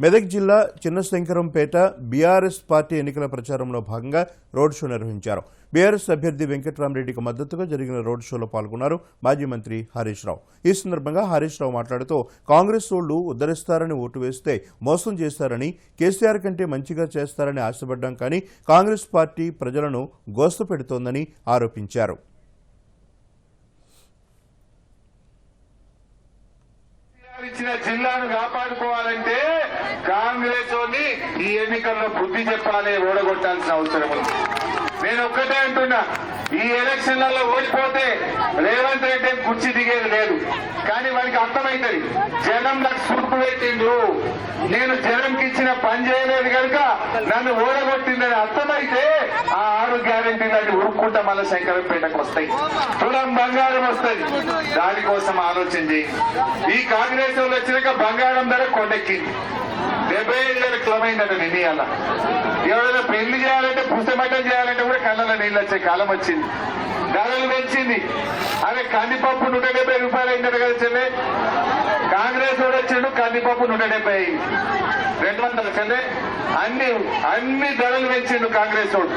మెదక్ జిల్లా Chinna Shankarampet BRS party ఎన్నికల ప్రచారంలో భాగంగా రోడ్ షో నిర్వహించారు. బీఆర్ఎస్ అభ్యర్థి వెంకట్రామరెడ్డికి మద్దతుగా జరిగిన రోడ్ షోలో పాల్గొన్నారు మాజీ మంత్రి హరీష్ రావు. ఈ సందర్భంగా హరీష్ రావు మాట్లాడుతూ కాంగ్రెస్ వాళ్ళు ఉద్ధరిస్తారని ఓటు వేస్తే మోసం చేస్తారని కేసీఆర్ కంటే మంచిగా చేస్తారని ఆశపడ్డాం కానీ కాంగ్రెస్ పార్టీ ప్రజలను గోస్త పెడుతోందని ఆరోపించారు. ఇచ్చిన జిల్లాను కాపాడుకోవాలంటే కాంగ్రెస్ ఈ ఎన్నికల్లో బుద్ధి చెప్పాలి ఓడగొట్టాల్సిన అవసరం ఉంది. నేను ఒక్కటే అంటున్నా ఈ ఎలక్షన్లలో ఓడిపోతే రేవంత్ రెడ్డి కుర్చీ దిగేది లేదు. కానీ వాడికి అర్థమైతుంది జనం నాకు సురుకు పెట్టిండు నేను జనంకి ఇచ్చిన పని చేయలేదు కనుక నన్ను ఓడగొట్టిందని అర్థం ఆరు గ్యారెంటీలన్నీ ఉరుక్కుంటా మళ్ళీ శంకరంపేటకు వస్తాయి. తులం బంగారం వస్తుంది దానికోసం ఆలోచన చేయి. ఈ కాంగ్రెస్ వాళ్ళు వచ్చినాక బంగారం ధర కొండెక్కింది. డెబ్బై ఐదు వేల క్లమైందట నిర్ణయాల ఎవరైనా పెళ్ళి చేయాలంటే పుస్తమటం చేయాలంటే కూడా కళ్ళలో నీళ్ళు వచ్చే కాలం వచ్చింది. ధరలు పెంచింది. అదే కందిపప్పు నూట డెబ్బై రూపాయలు అయిందట కదా చెల్లె. కాంగ్రెస్ కూడా వచ్చిండు కందిపప్పు నూట డెబ్బై అయింది. రెండు వందల చెల్లె. అన్ని అన్ని ధరలు పెంచిండు కాంగ్రెస్ వాడు.